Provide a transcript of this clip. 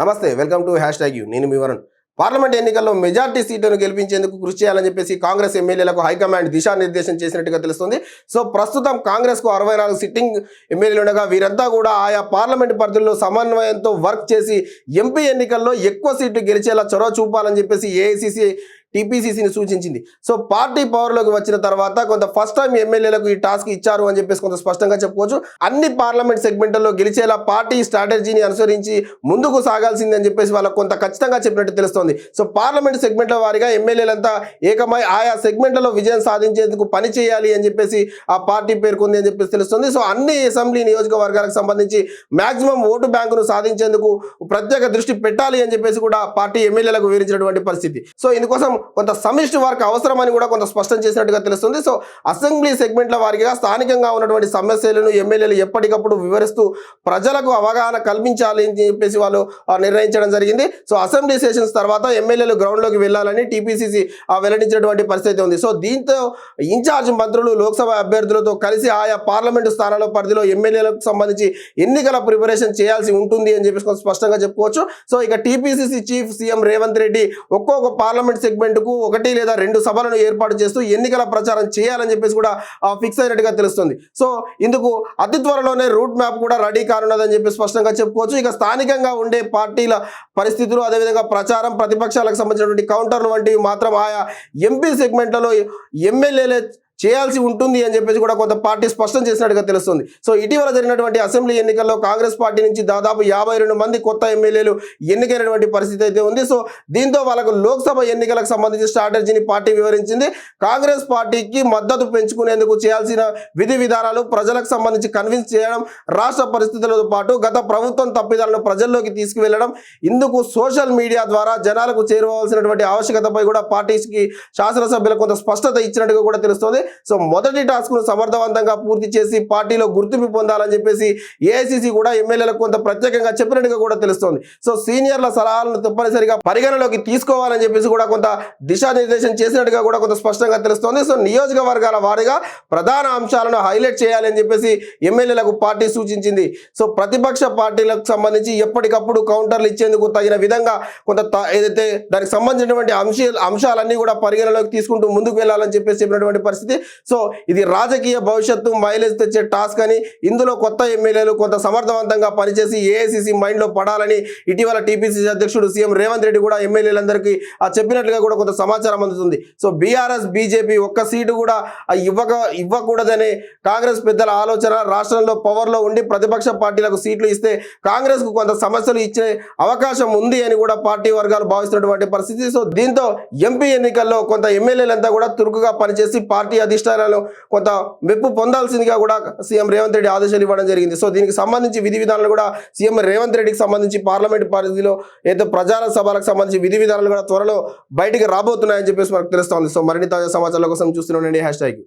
నమస్తే welcome to hash tag U. నేను మీ వరుణ్. పార్లమెంట్ ఎన్నికల్లో మెజార్టీ సీట్లను గెలిపించేందుకు కృషి చేయాలని చెప్పేసి కాంగ్రెస్ ఎమ్మెల్యేలకు హైకమాండ్ దిశానిర్దేశం చేసినట్టుగా తెలుస్తుంది. సో ప్రస్తుతం కాంగ్రెస్కు అరవై నాలుగు సిట్టింగ్ ఎమ్మెల్యేలు ఉండగా వీరంతా కూడా ఆయా పార్లమెంట్ పరిధుల్లో సమన్వయంతో వర్క్ చేసి ఎంపీ ఎన్నికల్లో ఎక్కువ సీట్లు గెలిచేలా చొరవ చూపాలని చెప్పేసి ఏఐసిసి టీపీసీసీని సూచించింది. సో పార్టీ పవర్లోకి వచ్చిన తర్వాత కొంత ఫస్ట్ టైం ఎమ్మెల్యేలకు ఈ టాస్క్ ఇచ్చారు అని చెప్పేసి కొంత స్పష్టంగా చెప్పుకోవచ్చు. అన్ని పార్లమెంట్ సెగ్మెంట్లలో గెలిచేలా పార్టీ స్ట్రాటజీని అనుసరించి ముందుకు సాగాల్సింది అని చెప్పేసి వాళ్ళకు కొంత ఖచ్చితంగా చెప్పినట్టు తెలుస్తోంది. సో పార్లమెంట్ సెగ్మెంట్ల వారిగా ఎమ్మెల్యేలంతా ఏకమై ఆయా సెగ్మెంట్లలో విజయం సాధించేందుకు పని చేయాలి అని చెప్పేసి ఆ పార్టీ పేర్కొంది అని చెప్పేసి తెలుస్తుంది. సో అన్ని అసెంబ్లీ నియోజకవర్గాలకు సంబంధించి మాక్సిమం ఓటు బ్యాంకును సాధించేందుకు ప్రత్యేక దృష్టి పెట్టాలి అని చెప్పేసి కూడా పార్టీ ఎమ్మెల్యేలకు వివరించినటువంటి పరిస్థితి. సో ఇందుకోసం కొంత సమిష్టి వర్క్ అవసరమని కూడా కొంత స్పష్టం చేసినట్టుగా తెలుస్తుంది. సో అసెంబ్లీ సెగ్మెంట్ల వారిగా స్థానికంగా ఉన్నటువంటి సమస్యలను ఎమ్మెల్యేలు ఎప్పటికప్పుడు వివరిస్తూ ప్రజలకు అవగాహన కల్పించాలి అని చెప్పేసి వాళ్ళు నిర్ణయించడం జరిగింది. సో అసెంబ్లీ సెషన్స్ తర్వాత ఎమ్మెల్యేలు గ్రౌండ్లోకి వెళ్ళాలని టీపీసీసీ వెల్లడించినటువంటి పరిస్థితి ఉంది. సో దీంతో ఇన్ఛార్జ్ మంత్రులు లోక్సభ అభ్యర్థులతో కలిసి ఆయా పార్లమెంటు స్థానాల పరిధిలో ఎమ్మెల్యేలకు సంబంధించి ఎన్నికల ప్రిపరేషన్ చేయాల్సి ఉంటుంది అని చెప్పేసి స్పష్టంగా చెప్పుకోవచ్చు. సో ఇక TPCC chief CM Revanth Reddy ఒక్కొక్క పార్లమెంట్ సెగ్మెంట్ పార్లమెంటుకు ఒకటి లేదా రెండు సభలను ఏర్పాటు చేస్తూ ఎన్నికల ప్రచారం చేయాలని చెప్పేసి కూడా ఫిక్స్ అయినట్టుగా తెలుస్తుంది. సో ఇందుకు అతి త్వరలోనే రూట్ మ్యాప్ కూడా రెడీ కానున్నదని చెప్పి స్పష్టంగా చెప్పుకోవచ్చు. ఇక స్థానికంగా ఉండే పార్టీల పరిస్థితులు అదేవిధంగా ప్రచారం ప్రతిపక్షాలకు సంబంధించినటువంటి కౌంటర్లు వంటివి మాత్రం ఆయా ఎంపీ సెగ్మెంట్లలో ఎమ్మెల్యేలే చేయాల్సి ఉంటుంది అని చెప్పేసి కూడా కొంత పార్టీ స్పష్టం చేసినట్టుగా తెలుస్తుంది. సో ఇటీవల జరిగినటువంటి అసెంబ్లీ ఎన్నికల్లో కాంగ్రెస్ పార్టీ నుంచి దాదాపు యాభై రెండు మంది కొత్త ఎమ్మెల్యేలు ఎన్నికైనటువంటి పరిస్థితి అయితే ఉంది. సో దీంతో వాళ్ళకు లోక్సభ ఎన్నికలకు సంబంధించి స్ట్రాటజీని పార్టీ వివరించింది. కాంగ్రెస్ పార్టీకి మద్దతు పెంచుకునేందుకు చేయాల్సిన విధి విధానాలు ప్రజలకు సంబంధించి కన్విన్స్ చేయడం రాష్ట్ర పరిస్థితులతో పాటు గత ప్రభుత్వం తప్పిదాలను ప్రజల్లోకి తీసుకువెళ్ళడం ఇందుకు సోషల్ మీడియా ద్వారా జనాలకు చేరువవలసినటువంటి ఆవశ్యకతపై కూడా పార్టీకి శాసనసభ్యులకు కొంత స్పష్టత ఇచ్చినట్టుగా కూడా తెలుస్తోంది. సో మొదటి టాస్క్ను సమర్థవంతంగా పూర్తి చేసి పార్టీలో గుర్తింపు పొందాలని చెప్పేసి ఏఐసీసీ కూడా ఎమ్మెల్యేలకు కొంత ప్రత్యేకంగా చెప్పినట్టుగా కూడా తెలుస్తోంది. సో సీనియర్ల సలహాలను తప్పనిసరిగా పరిగణలోకి తీసుకోవాలని చెప్పేసి కూడా కొంత దిశానిర్దేశం చేసినట్టుగా కూడా కొంత స్పష్టంగా తెలుస్తోంది. సో నియోజకవర్గాల వారీగా ప్రధాన అంశాలను హైలైట్ చేయాలని చెప్పేసి ఎమ్మెల్యేలకు పార్టీ సూచించింది. సో ప్రతిపక్ష పార్టీలకు సంబంధించి ఎప్పటికప్పుడు కౌంటర్లు ఇచ్చేందుకు తగిన విధంగా కొంత త- ఏదైతే దానికి సంబంధించినటువంటి అంశ అంశాలన్నీ కూడా పరిగణలోకి తీసుకుంటూ ముందుకు వెళ్ళాలని చెప్పేసి చెప్పినటువంటి పరిస్థితి. సో ఇది రాజకీయ భవిష్యత్తు మైలేజ్ తెచ్చే టాస్క్ అని ఇందులో కొత్త ఎమ్మెల్యేలు కొంత సమర్థవంతంగా పనిచేసి ఏఐసిసి మైండ్లో పడాలని ఇటీవల టీపీసీసీ అధ్యక్షుడు సీఎం రేవంత్ రెడ్డి కూడా ఎమ్మెల్యేలందరికీ ఆ చెప్పినట్లుగా కూడా కొంత సమాచారం అందుతుంది. సో బీఆర్ఎస్ బీజేపీ ఒక్క సీటు కూడా ఇవ్వక ఇవ్వకూడదనే కాంగ్రెస్ పెద్దల ఆలోచన రాష్ట్రంలో పవర్లో ఉండి ప్రతిపక్ష పార్టీలకు సీట్లు ఇస్తే కాంగ్రెస్కు కొంత సమస్యలు ఇచ్చే అవకాశం ఉంది అని కూడా పార్టీ వర్గాలు భావిస్తున్నటువంటి పరిస్థితి. సో దీంతో ఎంపీ ఎన్నికల్లో కొంత ఎమ్మెల్యేలంతా కూడా చురుకుగా పనిచేసి పార్టీ అధిష్టానాలు కొంత మెప్పు పొందాల్సిందిగా కూడా సీఎం రేవంత్ రెడ్డి ఆదేశాలు ఇవ్వడం జరిగింది. సో దీనికి సంబంధించి విధి విధానాలు కూడా సీఎం రేవంత్ రెడ్డికి సంబంధించి పార్లమెంట్ పరిధిలో ఏదో ప్రజా సభలకు సంబంధించి విధి విధానాలు కూడా త్వరలో బయటికి రాబోతున్నాయని చెప్పేసి మనకు తెలుస్తోంది. సో మరిన్ని తాజా సమాచారాల కోసం చూస్తున్నాండి హ్యాష్ ట్యాగ్